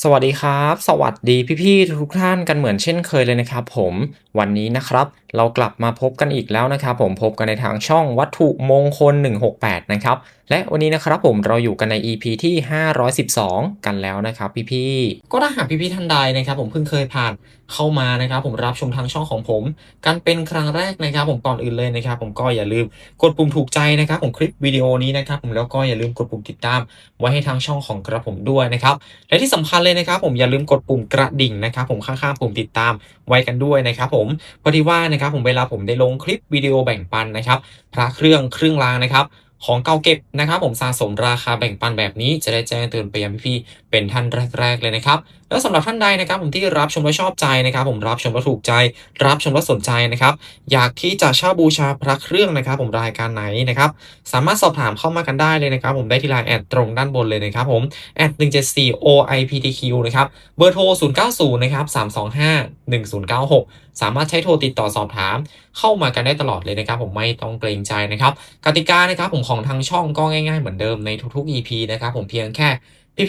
สวัสดีครับ สวัสดีพี่ๆทุกท่านกันเหมือนเช่นเคยเลยนะครับผมวันนี้นะครับ เรากลับมาพบกันอีกแล้วนะครับ ผมพบกันในทางช่องวัตถุมงคล 168 นะครับ และวันนี้นะครับผมเราอยู่กันใน EP ที่ 512 กันแล้วนะครับพี่ๆก็ถ้าหากพี่ๆท่านใดนะครับผมเพิ่งเคยผ่านเข้ามานะครับผมรับชมทางช่องของผม กันเป็นครั้งแรกนะครับผมก่อนอื่นเลยนะครับผมก็อย่าลืมกดปุ่มถูกใจนะครับผมคลิปวิดีโอนี้นะครับผมแล้วก็อย่าลืมกดปุ่มติดตาม ไว้ให้ทางช่องของกระผมด้วยนะครับและที่สำคัญเลยนะครับผมอย่าลืมกดปุ่มกระดิ่งนะครับผมข้างๆปุ่มติดตามไว้กันด้วยนะครับผมพอดีว่านะครับผมเวลาผมได้ลงคลิปวิดีโอแบ่งปันนะครับพระเครื่องเครื่องรางนะครับ ของเก่าเก็บนะครับ ผมสะสมราคาแบ่งปันแบบนี้จะได้แจ้งเตือนไปยังพี่ๆเป็นท่านแรก ๆ เลยนะครับ แล้วสำหรับท่านใดนะครับ ผมที่รับชมและชอบใจนะครับ ผมรับชมและถูกใจ รับชมและสนใจนะครับ อยากที่จะเช่าบูชาพระเครื่องนะครับ ผมรายการไหนนะครับ สามารถสอบถามเข้ามากันได้เลยนะครับ ผมได้ที่ไลน์แอดตรงด้านบนเลยนะครับ ผมแอด174 OIPTQ นะครับเบอร์โทร090นะครับ325 1096สามารถใช้โทรติดต่อสอบถาม เข้ามากันได้ตลอดเลยนะครับ ผมไม่ต้องเกรงใจนะครับกติกานะครับผมของทางช่องก็ง่าย ๆ เหมือนเดิมในทุกๆ EP นะครับผมเพียงแค่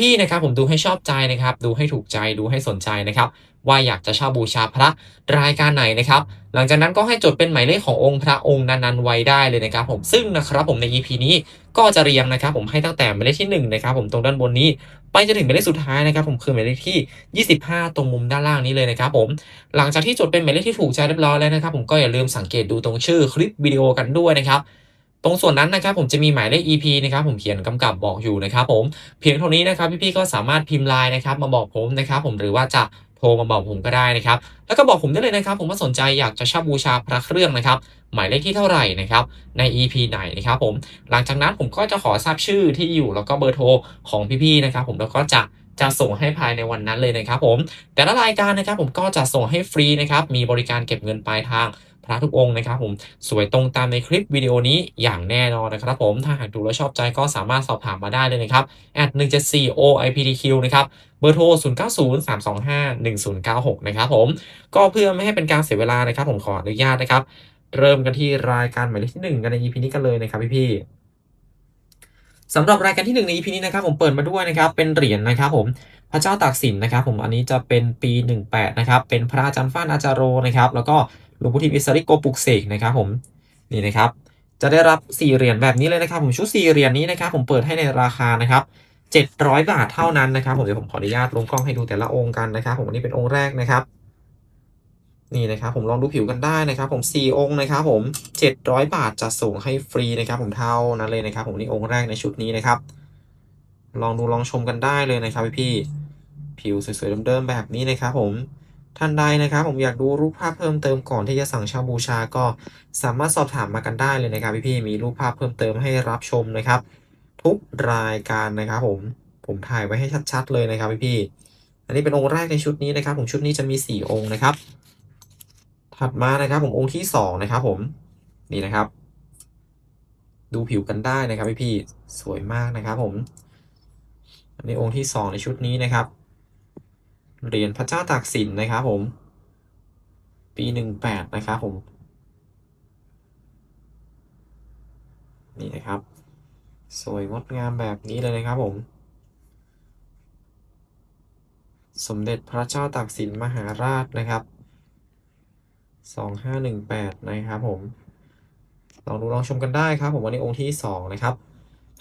พี่ๆนะครับผมดูให้ชอบใจนะครับ ดูให้ถูกใจดูให้สนใจนะครับ ว่าอยากจะเช่าบูชาพระรายการไหนนะครับ หลังจากนั้นก็ให้จดเป็นหมายเลขขององค์พระองค์นั้นๆไว้ได้เลยนะครับผมซึ่งนะครับผมใน EP นี้ก็จะเรียงนะครับ ผมให้ตั้งแต่หมายเลขที่หนึ่งนะครับผมตรงด้านบนนี้ ไปจนถึงหมายเลขสุดท้ายนะครับผมคือหมายเลขที่ 25 ตรงมุมด้านล่างนี้เลยนะครับผมหลังจากที่จดเป็นหมายเลขที่ถูกใจเรียบร้อยแล้วนะครับ ผมก็อย่าลืมสังเกตดูตรงชื่อคลิปวิดีโอกันด้วยนะครับตรงส่วนนั้นนะครับผมจะมีหมายเลข EP นะครับผมเขียนกำกับบอกอยู่นะครับผมเพียงเท่านี้นะครับพี่ๆก็สามารถพิมพ์ไลน์นะครับมาบอกผมนะครับผมหรือว่าจะ ทรมาบอกผมก็ได้นะครับ แล้วก็บอกผมได้เลยนะครับ ผมว่าสนใจอยากจะเช่าบูชาพระเครื่องนะครับ หมายเลขที่เท่าไหร่นะครับ ใน EP ไหนนะครับผม หลังจากนั้นผมก็จะขอทราบชื่อที่อยู่แล้วก็เบอร์โทรของพี่ๆนะครับผมแล้วก็จะจะส่งให้ภายในวันนั้นเลยนะครับผม แต่ละรายการนะครับผมก็จะส่งให้ฟรีนะครับ มีบริการเก็บเงินปลายทาง พระทุกองค์นะครับผมสวยตรงตามในคลิปวิดีโอนี้อย่างแน่นอนนะครับผมถ้าหากดูแล้วชอบใจก็สามารถสอบถามมาได้เลยนะครับ at 174 OIPTQ นะครับเบอร์โทร 090 325 1096 นะครับผมก็เพื่อไม่ให้เป็นการเสียเวลานะครับ ผมขออนุญาตนะครับ เริ่มกันที่รายการหมายเลขที่หนึ่งกันใน EP นี้กันเลยนะครับพี่ๆสำหรับรายการที่หนึ่งใน EP นี้นะครับ ผมเปิดมาด้วยนะครับ เป็นเหรียญนะครับ ผมพระเจ้าตากสินนะครับ ผมอันนี้จะเป็นปี 18 นะครับ เป็นพระอาจารย์ฟ้านอาจารโรนะครับ แล้วก็หลวงพ่ทิมอิสริโกปุกเสกนะครับผมนี่นะครับจะได้รับ4เหรียญแบบนี้เลยนะครับ ผมชุด4เหรียญนี้นะครับ ผมเปิดให้ในราคานะครับ700บาทเท่านั้นนะครับ ผมเดี๋ยวผมขออนุญาตลงกล้องให้ดูแต่ละองค์กันนะครับ ผมอันนี้เป็นองค์แรกนะครับนี่นะครับผมลองดูผิวกันได้นะครับ ผม4องค์นะครับผม700 บาทจะส่งให้ฟรีนะครับ ผมเท่านั้นเลยนะครับ ผมนี่องค์แรกในชุดนี้นะครับ ลองดูลองชมกันได้เลยนะครับพี่ผิวสวยๆเดิมๆแบบนี้นะครับ ผม ท่านใดนะครับ ผมอยากดูรูปภาพเพิ่มเติมก่อนที่จะสั่งเช่าบูชาก็สามารถสอบถามมากันได้เลยนะครับ พี่ๆมีรูปภาพเพิ่มเติมให้รับชมนะครับ ทุกรายการนะครับ ผมผมถ่ายไว้ให้ชัด ๆ เลยนะครับพี่ๆอันนี้เป็นองค์แรกในชุดนี้นะครับ ผมชุดนี้จะมีสี่องค์นะครับ ถัดมานะครับ ผมองค์ที่สองนะครับ ผมนี่นะครับ ดูผิวกันได้นะครับพี่ๆสวยมากนะครับ ผมอันนี้องค์ที่สองในชุดนี้นะครับ เหรียญพระเจ้าตากสินนะครับผม ปีหนึ่งแปดนะครับผม นี่นะครับ สวยงดงามแบบนี้เลยนะครับผม สมเด็จพระเจ้าตากสินมหาราชนะครับสองห้าหนึ่งแปดนะครับผม ลองดูลองชมกันได้ครับ ผมวันนี้องค์ที่สองนะครับ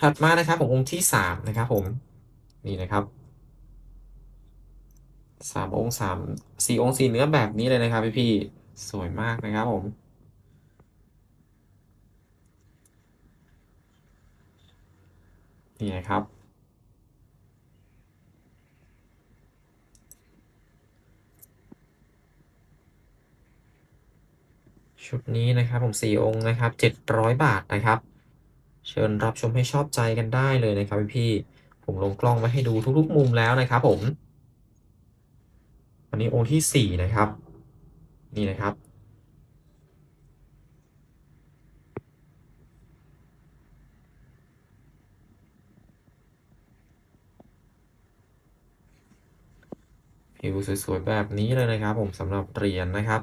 ถัดมานะครับผมองค์ที่สามนะครับผม นี่นะครับ สามองค์สามสี่องค์สี่เนื้อแบบนี้เลยนะครับพี่พี่สวยมากนะครับผม นี่นะครับ ชุดนี้นะครับผมสี่องค์นะครับเจ็ดร้อยบาทนะครับ เชิญรับชมให้ชอบใจกันได้เลยนะครับพี่พี่ผมลงกล้องไว้ให้ดูทุกๆมุมแล้วนะครับผม อันนี้องค์ที่สี่นะครับ นี่นะครับ ผิวสวยๆ แบบนี้เลยนะครับผมสำหรับเหรียญนะครับ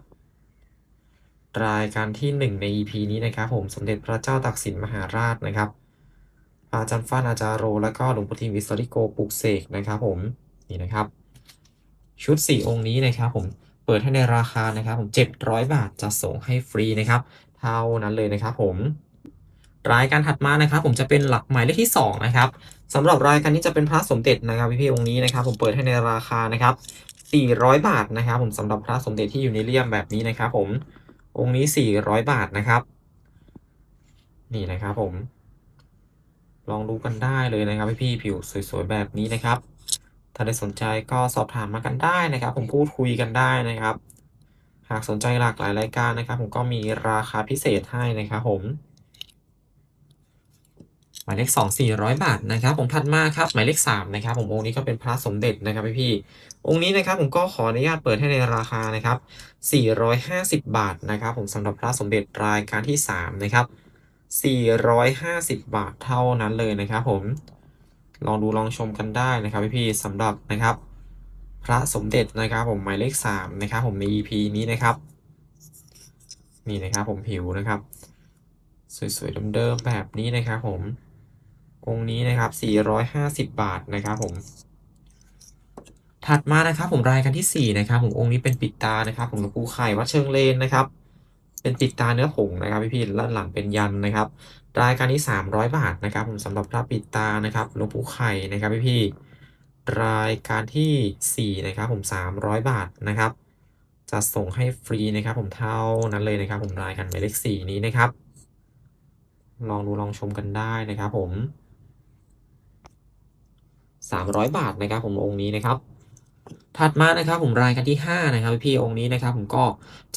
รายการที่หนึ่งใน EP นี้นะครับ ผมสมเด็จพระเจ้าตากสินมหาราชนะครับพระอาจารย์ฟ้านอาจารโร และก็หลวงพ่ทิมวิสริโกปลุกเสกนะครับ ผมนี่นะครับ ชุด 4 องค์นี้นะครับผมเปิดให้ในราคานะครับผม 700 บาทจะส่งให้ฟรีนะครับเท่านั้นเลยนะครับผมรายการถัดมานะครับผมจะเป็นหลักหมายเลขที่2นะครับสำหรับรายการนี้จะเป็นพระสมเด็จนะครับพี่ๆองค์นี้นะครับ ผมเปิดให้ในราคานะครับ 400 บาทนะครับ ผมสำหรับพระสมเด็จที่อยู่ในเลี่ยมแบบนี้นะครับ ผมองค์นี้ 400 บาทนะครับ นี่นะครับผม ลองดูกันได้เลยนะครับพี่ๆผิวสวยๆแบบนี้นะครับ ถ้าได้สนใจก็สอบถามมากันได้นะครับ ผมพูดคุยกันได้นะครับ หากสนใจหลากหลายรายการนะครับ ผมก็มีราคาพิเศษให้นะครับผมหมายเลข2 400 บาทนะครับ ผมถัดมาครับหมายเลข3นะครับ ผมองค์นี้ก็เป็นพระสมเด็จนะครับพี่พี่องค์นี้นะครับผมก็ขออนุญาตเปิดให้ในราคานะครับ 450 บาทนะครับ ผมสำหรับพระสมเด็จรายการที่3นะครับ450 บาทเท่านั้นเลยนะครับผม ลองดูลองชมกันได้นะครับพี่ๆสำหรับนะครับ พระสมเด็จนะครับ ผมหมายเลข3นะครับผมใน EP นี้นะครับ นี่นะครับผมผิวนะครับ สวยๆเดิมๆแบบนี้นะครับผมองค์นี้นะครับ 450 บาทนะครับผม ถัดมานะครับผมรายการที่ 4 นะครับผมองค์นี้เป็นปิดตานะครับ ผมหลวงปู่ไข่วัดเชิงเลนนะครับ เป็นปิดตาเนื้อผงนะครับพี่ๆด้านหลังเป็นยันนะครับ รายการที่300 บาทนะครับผมสำหรับพระปิดตานะครับหลวงปู่ไข่นะครับพี่ๆรายการทีสี่4นะครับผม300 บาทนะครับจะส่งให้ฟรีนะครับ ผมเท่านั้นเลยนะครับ ผมรายการหมายเลข4นี้นะครับ ลองดูลองชมกันได้นะครับ ผม 300 บาทนะครับ ผมองค์นี้นะครับ ถัดมานะครับผมรายการที่5นะครับพี่องค์นี้นะครับผมก็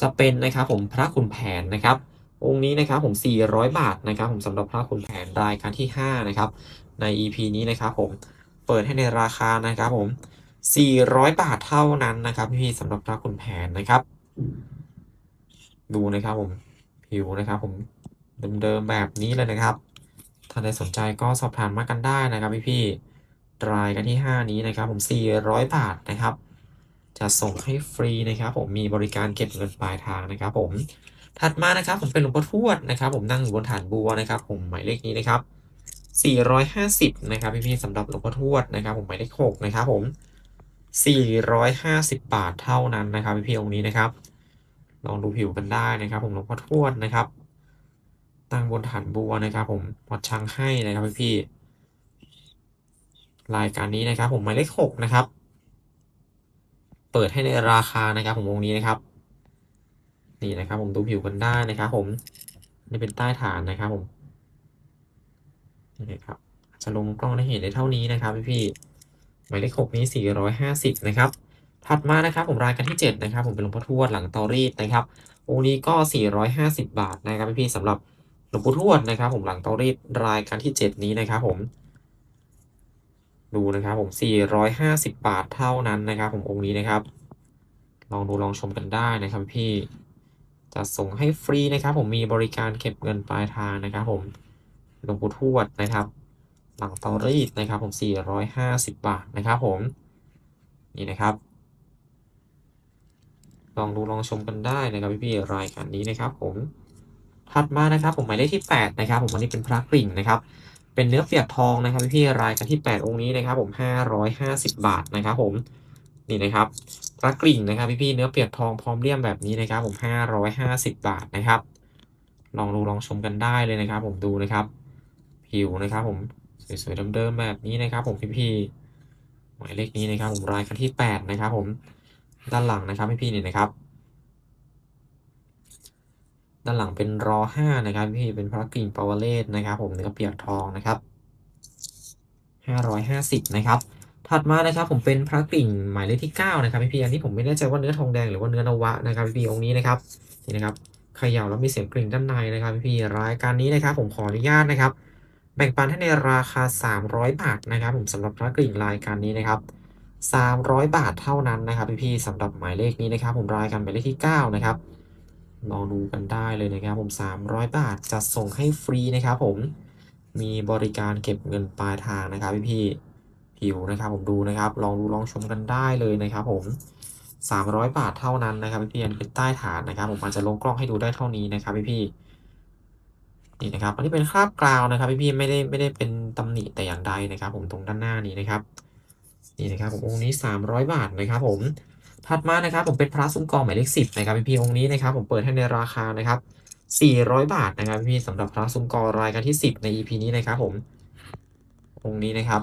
จะเป็นนะครับผมพระขุนแผนนะครับ องค์นี้นะครับผม 400 บาทนะครับผมสำหรับพระขุนแผนรายการที่5นะครับใน EP นี้นะครับผมเปิดให้ในราคานะครับผม 400 บาทเท่านั้นนะครับพี่สำหรับพระขุนแผนนะครับ ดูนะครับผมผิวนะครับผมเดิมๆแบบนี้เลยนะครับถ้าใครสนใจก็สอบถามมากันได้นะครับพี่ รายกันที่ 5 นี้นะครับผม 400 บาทนะครับ จะส่งให้ฟรีนะครับ ผมมีบริการเก็บเงินปลายทางนะครับ ผมถัดมานะครับ ผมเป็นหลวงพ่อทวดนะครับ ผมนั่งอยู่บนฐานบัวนะครับ ผมหมายเลขนี้นะครับ 450 นะครับพี่ๆสำหรับหลวงพ่อทวดนะครับ ผมหมายเลข6นะครับ ผม 450 บาทเท่านั้นนะครับพี่ๆองค์นี้นะครับ ลองดูผิวกันได้นะครับ ผมหลวงพ่อทวดนะครับ ตั้งบนฐานบัวนะครับ ผมวัดชังให้นะครับพี่ๆ รายการนี้นะครับ ผมหมายเลขหกนะครับ เปิดให้ในราคานะครับผมวงนี้นะครับ นี่นะครับ ผมดูผิวกันได้นะครับ ผมนี่เป็นใต้ฐานนะครับ ผมนี่นะครับจะลงกล้องได้เห็นได้เท่านี้นะครับพี่ๆหมายเลขหกนี้สี่ร้อยห้าสิบนะครับ ถัดมานะครับผมรายการที่เจ็ดนะครับ ผมเป็นหลวงพ่อทวดหลังเตารีดนะครับองค์นี้ก็สี่ร้อยห้าสิบบาทนะครับพี่ๆสำหรับหลวงปู่ทวดนะครับ ผมหลังเตารีดรายการที่7นี้นะครับ ผม ดูนะครับผม 450 บาทเท่านั้นนะครับ ผมองค์นี้นะครับ ลองดูลองชมกันได้นะครับพี่จะส่งให้ฟรีนะครับผมมีบริการเก็บเงินปลายทางนะครับผมหลวงปู่ทวดนะครับ หลังเตารีดนะครับ ผม 450 บาทนะครับผมนี่นะครับ ลองดูลองชมกันได้นะครับพี่ๆรายการนี้นะครับ ผมถัดมานะครับ ผมหมายเลขที่ 8 นะครับ ผมอันนี้เป็นพระกริ่งนะครับ เป็นเนื้อเปียกทองนะครับพี่ๆรายกันที่ 8 องค์นี้นะครับ ผม 550 บาทนะครับผมนี่นะครับพระกริ่งนะครับพี่ๆเนื้อเปียกทองพร้อมเลี่ยมแบบนี้นะครับ ผม 550 บาทนะครับ ลองดูลองชมกันได้เลยนะครับ ผมดูนะครับ ผิวนะครับ ผมสวยๆเดิมๆแบบนี้นะครับ ผมพี่ๆหมายเลขนี้นะครับ ผมรายกันที่ 8 นะครับ ผมด้านหลังนะครับพี่ๆนี่นะครับ ด้านหลังเป็นรอห้านะครับพี่เป็นพระกริ่งปาวเลสนะครับ ผมเนื้อเปียกทองนะครับห้าร้อยห้าสิบนะครับ ถัดมานะครับผมเป็นพระกริ่งหมายเลขที่เก้านะครับพี่ๆอันนี้ผมไม่แน่ใจว่าเนื้อทองแดงหรือว่าเนื้อนวะนะครับพี่ๆองค์นี้นะครับนี่นะครับเขย่าแล้วมีเสียงกริ่งด้านในนะครับพี่ๆรายการนี้นะครับ ผมขออนุญาตนะครับ แบ่งปันให้ในราคา 300 บาทนะครับ ผมสำหรับพระกริ่งรายการนี้นะครับ300 บาทเท่านั้นนะครับพี่ๆสำหรับหมายเลขนี้นะครับ ผมรายการหมายเลขที่9นะครับ ลองดูกันได้เลยนะครับผม 300 บาทจะส่งให้ฟรีนะครับผม มีบริการเก็บเงินปลายทางนะครับพี่ๆผิวนะครับผมดูนะครับ ลองดูลองชมกันได้เลยนะครับผม 300 บาทเท่านั้นนะครับพี่ๆอันเป็นใต้ฐานนะครับ ผมอาจจะลงกล้องให้ดูได้เท่านี้นะครับพี่ๆนี่นะครับอันนี้เป็นคราบกราวนะครับพี่ๆไม่ได้ไม่ได้เป็นตำหนิแต่อย่างใดนะครับ ผมตรงด้านหน้านี้นะครับนี่นะครับผมองค์นี้ 300 บาทนะครับผม ถัดมานะครับผมเป็นพระซุ้มกอหมายเลขสิบนะครับพี่องค์นี้นะครับผมเปิดให้ในราคานะครับ400 บาทนะครับพี่สำหรับพระซุ้มกอรายการที่ 10 ใน EP นี้นะครับผมองค์นี้นะครับ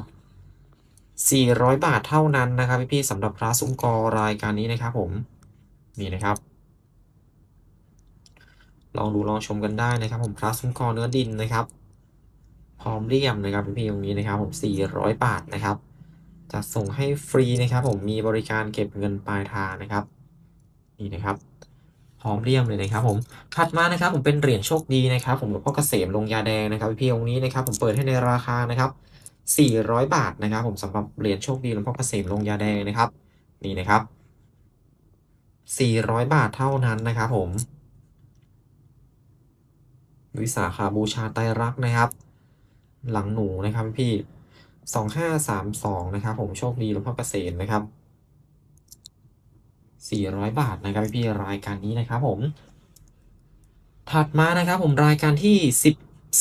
400 บาทเท่านั้นนะครับพี่สำหรับพระซุ้มกอรายการนี้นะครับผมนี่นะครับ ลองดูลองชมกันได้นะครับผมพระซุ้มกอเนื้อดินนะครับ พร้อมเลี่ยมนะครับพี่องค์นี้นะครับผม 400 บาทนะครับ จะส่งให้ฟรีนะครับผมมีบริการเก็บเงินปลายทางนะครับ นี่นะครับพร้อมเลี่ยมเลยนะครับผมถัดมานะครับผมเป็นเหรียญโชคดีนะครับ ผมหลวงพ่อเกษมลงยาแดงนะครับพี่องค์นี้นะครับผมเปิดให้ในราคานะครับ 400 บาทนะครับผมสำหรับเหรียญโชคดีหลวงพ่อเกษมลงยาแดงนะครับ นี่นะครับ 400 บาทเท่านั้นนะครับผม วิสาขาบูชาไตรรักนะครับ หลังหนูนะครับพี่ สองห้าสามสองนะครับ ผมโชคดีหลวงพ่อเกษมนะครับสี่ร้อยบาทนะครับพี่รายการนี้นะครับผม ถัดมานะครับผมรายการที่สิบ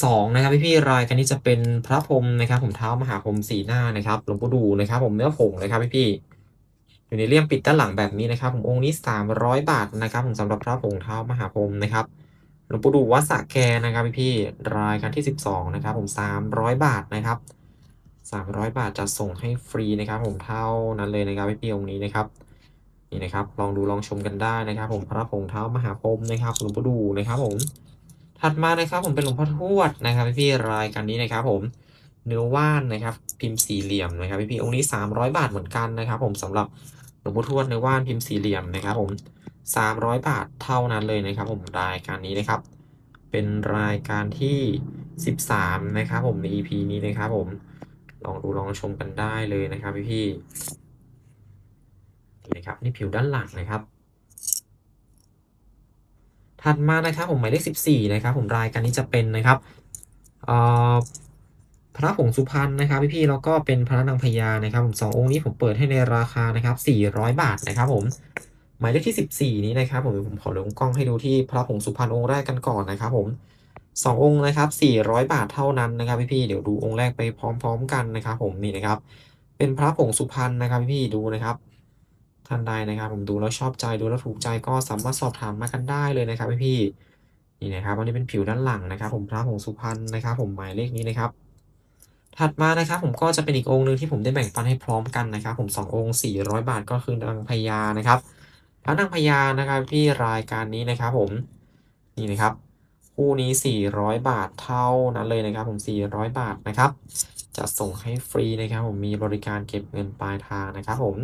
สองนะครับพี่รายการนี้จะเป็นพระพรหมนะครับ ผมเท้ามหาพรหมสีหน้านะครับหลวงปู่ดูนะครับ ผมเนื้อผงนะครับพี่พี่อยู่ในเลี่ยมปิดด้านหลังแบบนี้นะครับ ผมองค์นี้สามร้อยบาทนะครับ ผมสำหรับพระผงเท้ามหาพรหมนะครับหลวงปู่ดูวัดสะแกนะครับพี่พี่รายการที่ 12 นะครับ ผม 300 บาทนะครับ 300 บาทจะส่งให้ฟรีนะครับผมเท่านั้นเลยนะครับพี่พี่องค์นี้นะครับนี่นะครับลองดูลองชมกันได้นะครับ ผมพระผงเท้ามหาพรมนะครับหลวงปู่ดูนะครับผมถัดมานะครับผมเป็นหลวงพ่อทวดนะครับพี่รายการนี้นะครับ ผมเนื้อว่านนะครับ พิมพ์สี่เหลี่ยมนะครับพี่องค์นี้ 300 บาทเหมือนกันนะครับ ผมสำหรับหลวงพ่อทวดเนื้อว่านพิมพ์สี่เหลี่ยมนะครับ ผม 300 บาทเท่านั้นเลยนะครับ ผมรายการนี้นะครับ เป็นรายการที่ 13 นะครับ ผมใน EP นี้นะครับผม ลองดูลองชมกันได้เลยนะครับพี่พี่ๆนี่นะครับนี่ผิวด้านหลังนะครับ ถัดมานะครับผมหมายเลข14นะครับ ผมรายการนี้จะเป็นนะครับพระผงสุพรรณนะครับพี่พี่ๆแล้วก็เป็นพระนางพญานะครับผมสององค์นี้ผมเปิดให้ในราคานะครับ400บาทนะครับผมหมายเลขที่14นี้นะครับผมผมขอลงกล้องให้ดูที่พระผงสุพรรณองค์แรกกันก่อนนะครับผม สององค์นะครับ400 บาทเท่านั้นนะครับพี่ๆเดี๋ยวดูองค์แรกไปพร้อม ๆ กันนะครับ ผมนี่นะครับ เป็นพระผงสุพรรณนะครับพี่ๆดูนะครับท่านใดนะครับ ผมดูแล้วชอบใจดูแล้วถูกใจก็สามารถสอบถามมากันได้เลยนะครับพี่ๆนี่นะครับอันนี้เป็นผิวด้านหลังนะครับ ผมพระผงสุพรรณนะครับ ผมหมายเลขนี้นะครับ ถัดมานะครับ ผมก็จะเป็นอีกองค์หนึ่งที่ผมได้แบ่งปันให้พร้อมกันนะครับ ผมสององค์400 บาทก็คือนางพญานะครับพระนางพญานะครับที่รายการนี้นะครับ ผมนี่นะครับ คู่นี้ 400 บาทเท่านั้นเลยนะครับผม 400 บาทนะครับ จะส่งให้ฟรีนะครับผมมีบริการเก็บเงินปลายทางนะครับผม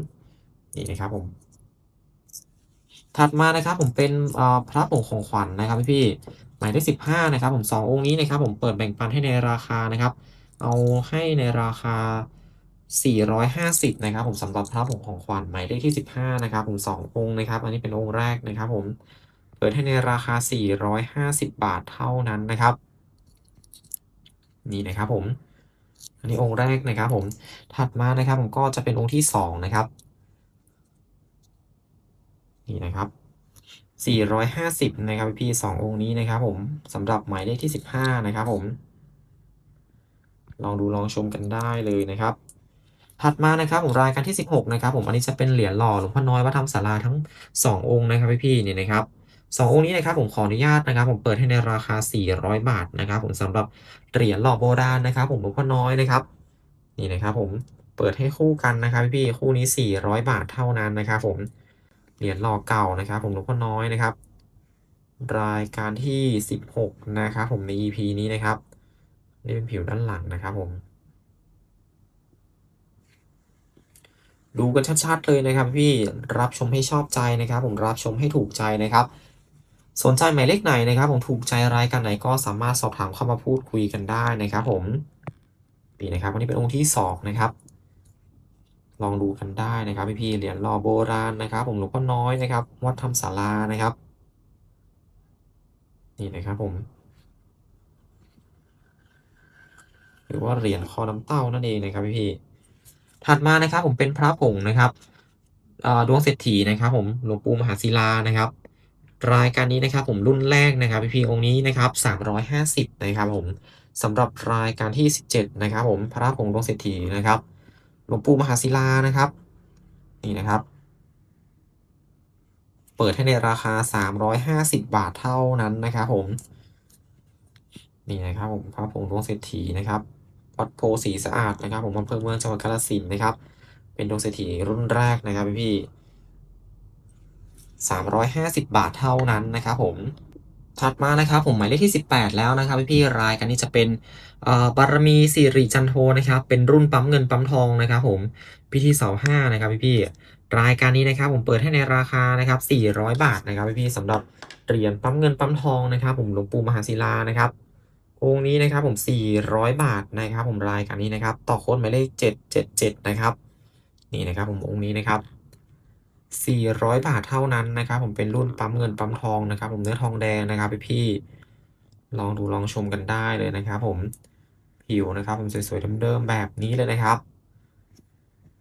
นี่นะครับผม ถัดมานะครับผมเป็นพระผงของขวัญนะครับพี่พี่หมายเลข15นะครับผมสององค์นี้นะครับผมเปิดแบ่งปันให้ในราคานะครับ เอาให้ในราคา 450นะครับผมสำหรับพระผงของขวัญหมายเลขที่ 15นะครับผมสององค์นะครับ อันนี้เป็นองค์แรกนะครับผม ดให้ในราคา 450 บาทเท่านั้นนะครับ นี่นะครับผม อันนี้องค์แรกนะครับผม ถัดมานะครับผมก็จะเป็นองค์ที่ 2 นะครับ นี่นะครับ 450 นะครับพี่สององค์นี้นะครับผมสำหรับหมายเลขที่ 15 นะครับผม ลองดูลองชมกันได้เลยนะครับถัดมานะครับผมรายการที่ 16 นะครับผมอันนี้จะเป็นเหรียญหล่อหลวงพ่อน้อยวัดธรรมศาลาทั้ง 2 องค์นะครับพี่พี่นี่นะครับ สององค์นี้นะครับผมขออนุญาตนะครับ ผมเปิดให้ในราคา 400 บาทนะครับ ผมสำหรับเหรียญหล่อโบราณนะครับ ผมหลวงพ่อน้อยนะครับ นี่นะครับ ผมเปิดให้คู่กันนะครับพี่ๆคู่นี้ 400 บาทเท่านั้นนะครับ ผมเหรียญหล่อเก่านะครับ ผมหลวงพ่อน้อยนะครับ รายการที่ 16 นะครับผมใน EP นี้นะครับนี่เป็นผิวด้านหลังนะครับ ผม ดูกันชัดๆเลยนะครับ พี่รับชมให้ชอบใจนะครับ ผมรับชมให้ถูกใจนะครับ สนใจหมายเลขไหนนะครับ ผมถูกใจรายการไหนก็สามารถสอบถามเข้ามาพูดคุยกันได้นะครับ ผมนี่นะครับวันนี้เป็นองค์ที่สองนะครับ ลองดูกันได้นะครับพี่ๆเหรียญหล่อโบราณนะครับ ผมหลวงพ่อน้อยนะครับ วัดธรรมศาลานะครับ นี่นะครับผมหรือว่าเหรียญคอน้ำเต้านั่นเองนะครับพี่ๆถัดมานะครับ ผมเป็นพระผงนะครับดวงเศรษฐีนะครับ ผมหลวงปู่มหาศิลานะครับ รายการนี้นะครับผมรุ่นแรกนะครับพี่ๆองค์นี้นะครับ350นะครับผมสำหรับรายการที่ 17นะครับผมพระผงดวงเศรษฐีนะครับหลวงปู่มหาศิลานะครับนี่นะครับ เปิดให้ในราคา 350 บาทเท่านั้นนะครับผมนี่นะครับผมพระผงดวงเศรษฐีนะครับวัดโพสีสะอาดนะครับ ผมอำเภอเมืองจังหวัดกาฬสินธุ์นะครับ เป็นดวงเศรษฐีรุ่นแรกนะครับพี่ 350 บาทเท่านั้นนะครับผมถัดมานะครับผมหมายเลขที่ 18 แล้วนะครับพี่ๆรายการนี้จะเป็นบารมีสิริจันโทนะครับเป็นรุ่นปั๊มเงินปั๊มทองนะครับผมพิธีเสาห้านะครับพี่ๆรายการนี้นะครับผมเปิดให้ในราคานะครับ400 บาทนะครับพี่ๆสำหรับเหรียญปั๊มเงินปั๊มทองนะครับผมหลวงปู่มหาศิลานะครับองค์นี้นะครับผม 400 บาทนะครับผมรายการนี้นะครับต่อโค้ดหมายเลข777 นะครับนี่นะครับผมองค์นี้นะครับ 400 บาทเท่านั้นนะครับ ผมเป็นรุ่นปั๊มเงินปั๊มทองนะครับ ผมเนื้อทองแดงนะครับพี่ๆลองดูลองชมกันได้เลยนะครับ ผมผิวนะครับ ผมสวยๆเดิมๆแบบนี้เลยนะครับ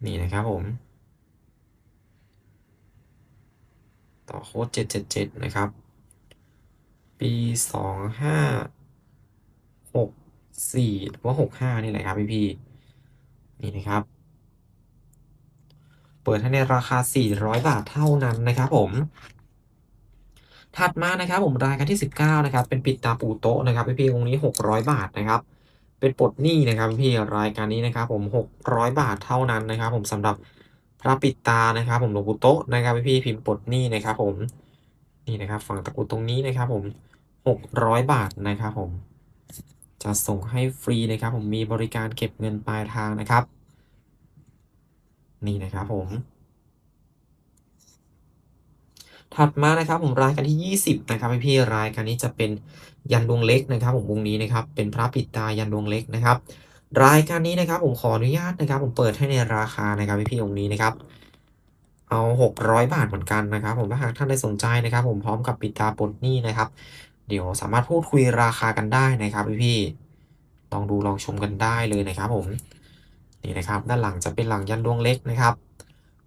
นี่นะครับผมต่อโค้ด777 นะครับ ปี 25 64หรือว่า 65 นี่แหละครับพี่ๆนี่นะครับ เปิดให้ในราคา 400 บาทเท่านั้นนะครับผม ถัดมานะครับผมรายการที่ 19 นะครับ เป็นปิดตาปูโตะนะครับพี่ๆองค์นี้ 600 บาทนะครับ เป็นปลดหนี้นะครับพี่รายการนี้นะครับผม 600 บาทเท่านั้นนะครับ ผมสำหรับพระปิดตานะครับ ผมหลวงปู่โตะนะครับพี่ๆพิมพ์ปลดหนี้นะครับผมนี่นะครับ ฝั่งตะกุดตรงนี้นะครับ ผม 600 บาทนะครับ ผมจะส่งให้ฟรีนะครับ ผมมีบริการเก็บเงินปลายทางนะครับ นี่นะครับผม ถัดมานะครับผมรายการที่ 20 นะครับพี่ๆรายการนี้จะเป็นยันดวงเล็กนะครับ ผมวงนี้นะครับ เป็นพระปิดตายันดวงเล็กนะครับ รายการนี้นะครับ ผมขออนุญาตนะครับ ผมเปิดให้ในราคานะครับพี่ๆองค์นี้นะครับ เอา 600 บาทเหมือนกันนะครับ ผมถ้าหากท่านได้สนใจนะครับ ผมพร้อมกับปิดตาปลดหนี้นะครับ เดี๋ยวสามารถพูดคุยราคากันได้นะครับพี่ๆลองดูลองชมกันได้เลยนะครับ ผม นี่นะครับ ด้านหลังจะเป็นหลังยันดวงเล็กนะครับ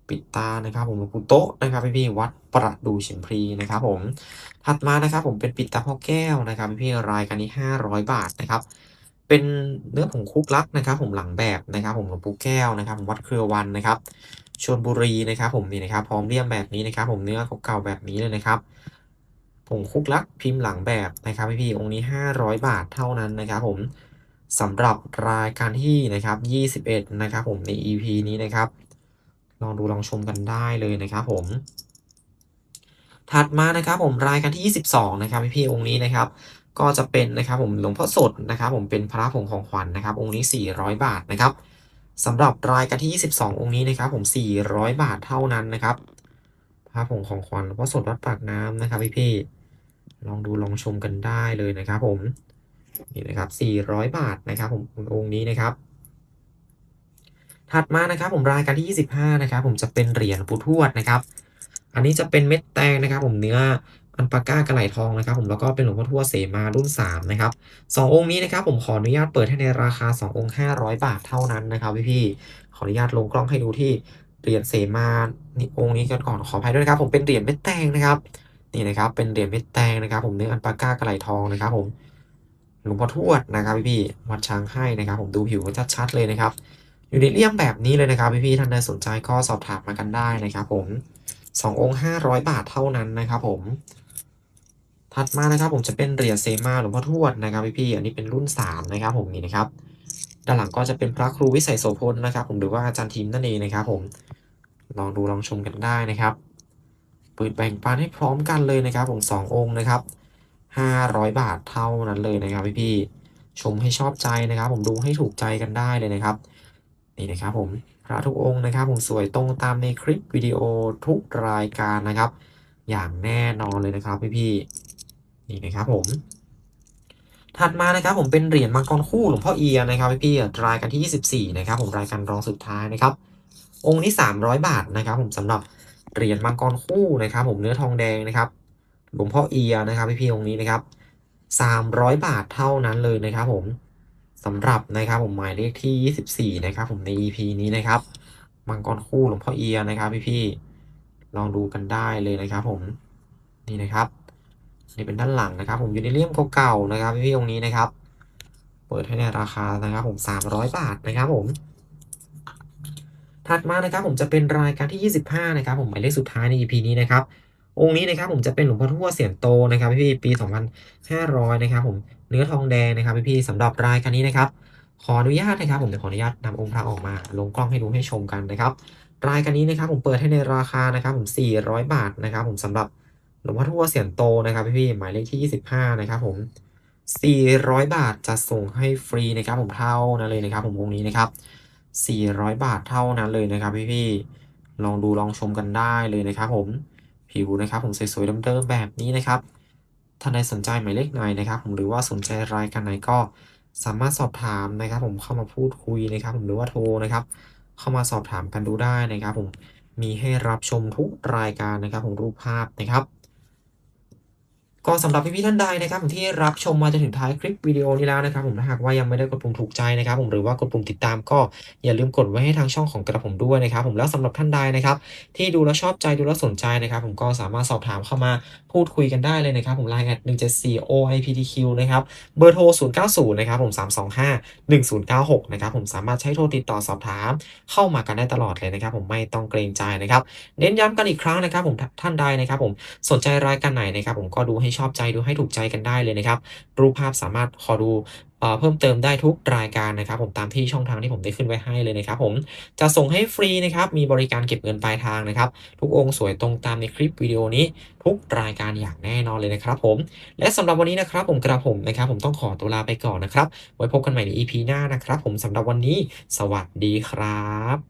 ปิดตานะครับ ผมหลวงปู่โต๊ะนะครับพี่ๆวัดประดู่ฉิมพลีนะครับ ผมถัดมานะครับ ผมเป็นปิดตาพ่อแก้วนะครับพี่ๆรายการนี้ 500 บาทนะครับ เป็นเนื้อผงคุกลักนะครับ ผมหลังแบบนะครับ ผมหลวงปู่แก้วนะครับวัดเครือวันนะครับชลบุรีนะครับ ผมนี่นะครับ พร้อมเลี่ยมแบบนี้นะครับ ผมเนื้อเก่าๆแบบนี้เลยนะครับผงคุกลักพิมพ์หลังแบบนะครับพี่ๆองค์นี้ 500 บาทเท่านั้นนะครับ ผม สำหรับรายการที่นะครับ21 นะครับผมใน EP นี้นะครับ ลองดูลองชมกันได้เลยนะครับผม ถัดมานะครับผมรายการที่ 22 นะครับพี่ๆองค์นี้นะครับ ก็จะเป็นนะครับผมหลวงพ่อสดนะครับ ผมเป็นพระผงของขวัญนะครับ องค์นี้ 400 บาทนะครับสำหรับรายการที่ 22 องค์นี้นะครับ ผม 400 บาทเท่านั้นนะครับพระผงของขวัญหลวงพ่อสดวัดปากน้ำนะครับพี่ๆลองดูลองชมกันได้เลยนะครับผม นี่นะครับ400 บาทนะครับผมองค์นี้นะครับ ถัดมานะครับผมรายการที่ 25 นะครับ ผมจะเป็นเหรียญปูทวดนะครับ อันนี้จะเป็นเม็ดแตงนะครับ ผมเนื้ออันปาก้ากระไหลทองนะครับ ผมแล้วก็เป็นหลวงพ่อทวดเสมารุ่น 3 นะครับสององค์นี้นะครับ ผมขออนุญาตเปิดให้ในราคา 2 องค์ 500 บาทเท่านั้นนะครับพี่ๆขออนุญาตลงกล้องให้ดูที่เหรียญเสมานี่องค์นี้กันก่อนขออภัยด้วยนะครับ ผมเป็นเหรียญเม็ดแตงนะครับ นี่นะครับเป็นเหรียญเม็ดแตงนะครับ ผมเนื้ออันปาก้ากระไหลทองนะครับ ผม หลวงพ่อทวดนะครับพี่วัดช้างให้นะครับ ผมดูผิวชัดๆเลยนะครับ อยู่ในเลี่ยมแบบนี้เลยนะครับพี่ๆท่านใดสนใจก็สอบถามมากันได้นะครับ ผมสององค์ห้าร้อยบาทเท่านั้นนะครับ ผม ถัดมานะครับ ผมจะเป็นเหรียญเซมาหลวงพ่อทวดนะครับพี่ๆอันนี้เป็นรุ่นสามนะครับ ผมนี่นะครับด้านหลังก็จะเป็นพระครูวิสัยโสพลนะครับ ผมหรือว่าอาจารย์ทีมนั่นเองนะครับ ผมลองดูลองชมกันได้นะครับเปิดแบ่งปันให้พร้อมกันเลยนะครับ ผมสององค์นะครับ ห้าร้อยบาทเท่านั้นเลยนะครับพี่ๆชมให้ชอบใจนะครับ ผมดูให้ถูกใจกันได้เลยนะครับนี่นะครับผมพระทุกองค์นะครับ ผมสวยตรงตามในคลิปวิดีโอทุกรายการนะครับ อย่างแน่นอนเลยนะครับพี่ๆนี่นะครับผม ถัดมานะครับผมเป็นเหรียญมังกรคู่หลวงพ่อเอียนะครับพี่ๆรายการที่ 24 นะครับ ผมรายการรองสุดท้ายนะครับ องค์นี้300 บาทนะครับ ผมสำหรับเหรียญมังกรคู่นะครับ ผมเนื้อทองแดงนะครับ หลวงพ่อเอียนะครับพี่ๆองค์นี้นะครับ 300 บาทเท่านั้นเลยนะครับผมสำหรับนะครับผมหมายเลขที่ 24 นะครับผมใน EP นี้นะครับมังกรคู่หลวงพ่อเอียนะครับ พี่ๆลองดูกันได้เลยนะครับ ผมนี่นะครับนี่เป็นด้านหลังนะครับ ผมอยู่ในเลี่ยมเก่าๆนะครับ พี่ๆตรงนี้นะครับ เปิดให้ในราคานะครับ ผม 300 บาทนะครับผมถัดมานะครับผมจะเป็นรายการที่ 25 นะครับ ผมหมายเลขสุดท้ายใน EP นี้นะครับ องค์นี้นะครับผมจะเป็นหลวงพ่อทวดเสียนโตนะครับพี่ๆปี 2,500 นะครับผมเนื้อทองแดงนะครับพี่ๆสำหรับรายการนี้นะครับขออนุญาตนะครับ ผมเดี๋ยวขออนุญาตนำองค์พระออกมา ลงกล้องให้ดูให้ชมกันนะครับ รายการนี้นะครับ ผมเปิดให้ในราคานะครับ ผม 400 บาทนะครับ ผมสำหรับหลวงพ่อทวดเสียนโตนะครับพี่ๆหมายเลขที่ 25 นะครับ ผม 400 บาทจะส่งให้ฟรีนะครับ ผมเท่านั้นเลยนะครับ ผมองค์นี้นะครับ 400 บาทเท่านั้นเลยนะครับ พี่ๆลองดูลองชมกันได้เลยนะครับ ผม ผิวนะครับผมสวยๆเดิมๆแบบนี้นะครับท่านใดสนใจหมายเลขไหนนะครับผมหรือว่าสนใจรายการไหนก็สามารถสอบถามนะครับ ผมเข้ามาพูดคุยนะครับ ผมหรือว่าโทรนะครับ เข้ามาสอบถามกันดูได้นะครับ ผมมีให้รับชมทุกรายการนะครับ ผมรูปภาพนะครับ ก็สำหรับพี่ๆท่านใดนะครับที่รับชมมาจนถึงท้ายคลิปวิดีโอนี้แล้วนะครับผมถ้าหากว่ายังไม่ได้กดปุ่มถูกใจนะครับผมหรือว่ากดปุ่มติดตามก็อย่าลืมกดไว้ให้ทางช่องของกระผมด้วยนะครับผมแล้วสำหรับท่านใดนะครับที่ดูแล้วชอบใจดูแล้วสนใจนะครับผมก็สามารถสอบถามเข้ามาพูดคุยกันได้เลยนะครับผมไลน์แอด174 OIPTQ นะครับเบอร์โทร090นะครับผม325 1096นะครับผมสามารถใช้โทรติดต่อสอบถาม เข้ามากันได้ตลอดเลยนะครับผมไม่ต้องเกรงใจนะครับเน้นย้ำกันอีกครั้งนะครับผมท่านใดนะครับผมสนใจรายการไหนนะครับผมก็ดูให้ชอบใจดูให้ถูกใจกันได้เลยนะครับ รูปภาพสามารถขอดูเพิ่มเติมได้ทุกรายการนะครับ ผมตามที่ช่องทางที่ผมได้ขึ้นไว้ให้เลยนะครับ ผมจะส่งให้ฟรีนะครับ มีบริการเก็บเงินปลายทางนะครับ ทุกองค์สวยตรงตามในคลิปวิดีโอนี้ ทุกรายการอย่างแน่นอนเลยนะครับ ผม และสำหรับวันนี้นะครับ ผมกระผมนะครับ ผมต้องขอตัวลาไปก่อนนะครับ ไว้พบกันใหม่ใน EP หน้านะครับ ผมสำหรับวันนี้ สวัสดีครับ